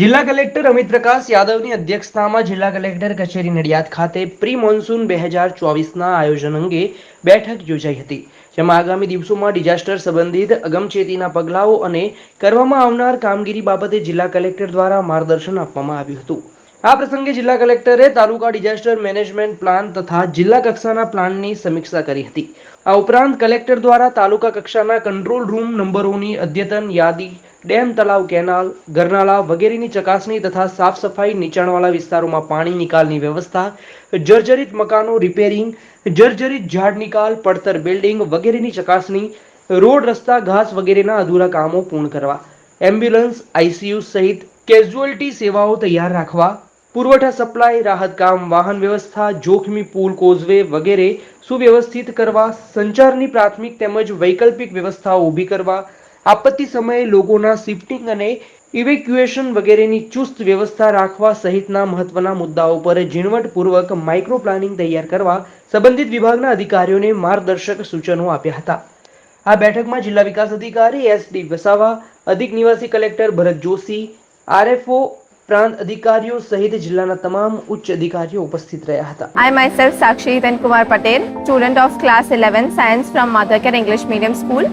જિલ્લા કલેક્ટર અમિત પ્રકાશ યાદવની અધ્યક્ષતામાં જિલ્લા કલેક્ટર કચેરી નડિયાદ ખાતે પ્રી મોન્સૂન બે હજાર ચોવીસના આયોજન અંગે બેઠક યોજાઈ હતી, જેમાં આગામી દિવસોમાં ડિઝાસ્ટર સંબંધિત અગમચેતીના પગલાઓ અને કરવામાં આવનાર કામગીરી બાબતે જિલ્લા કલેક્ટર દ્વારા માર્ગદર્શન આપવામાં આવ્યું હતું. આ પ્રસંગે જિલ્લા કલેક્ટરે તાલુકા ડિઝાસ્ટર મેનેજમેન્ટ પ્લાન તથા જિલ્લા કક્ષાના પ્લાનની સમીક્ષા કરી હતી. આ ઉપરાંત કલેક્ટર દ્વારા તાલુકા કક્ષાના કંટ્રોલ રૂમ નંબરોની અદ્યતન યાદી ડેમ, તળાવ, કેનાલ ગરનાળા વગેરેની ચકાસણી તથા સાફ સફાઈ નીચાણવાળા વિસ્તારોમાં પાણી નિકાલની વ્યવસ્થા, જર્જરિત મકાનો રિપેરિંગ જર્જરિત ઝાડ નિકાલ, પડતર બિલ્ડિંગ વગેરેની ચકાસણી, રોડ, રસ્તા, ઘાસ વગેરેના અધૂરા કામો પૂર્ણ કરવા એમ્બ્યુલન્સ આઈસીયુ સહિત કેઝ્યુઅલ્ટી સેવાઓ તૈયાર રાખવા, પુરવઠા સપ્લાય રાહત કામ, વાહન વ્યવસ્થા, જોખમી પુલ કોઝવે વગેરે સુવ્યવસ્થિત કરવા, સંચારની પ્રાથમિક તેમજ વૈકલ્પિક વ્યવસ્થાઓ ઊભી કરવા આપત્તિ સમયે લોકોના શિફ્ટિંગ અને ઇવેક્યુએશન વગેરેની ચુસ્ત વ્યવસ્થા રાખવા સહિતના મહત્વના મુદ્દાઓ પર ઝીણવટપૂર્વક માઇક્રો પ્લાનિંગ તૈયાર કરવા સંબંધિત વિભાગના અધિકારીઓને માર્ગદર્શક સૂચનો આપ્યા હતા આ બેઠકમાં જિલ્લા વિકાસ અધિકારી એસ ડી વસાવા અધિક નિવાસી કલેક્ટર ભરત જોશી આરએફઓ પ્રાંત અધિકારીઓ સહિત જિલ્લાના તમામ ઉચ્ચ અધિકારીઓ ઉપસ્થિત રહ્યા હતા I myself Sakshi Then Kumar Patel, student of class 11 science from Mothercare English Medium School.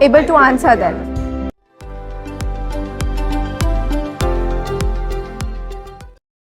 able to answer them.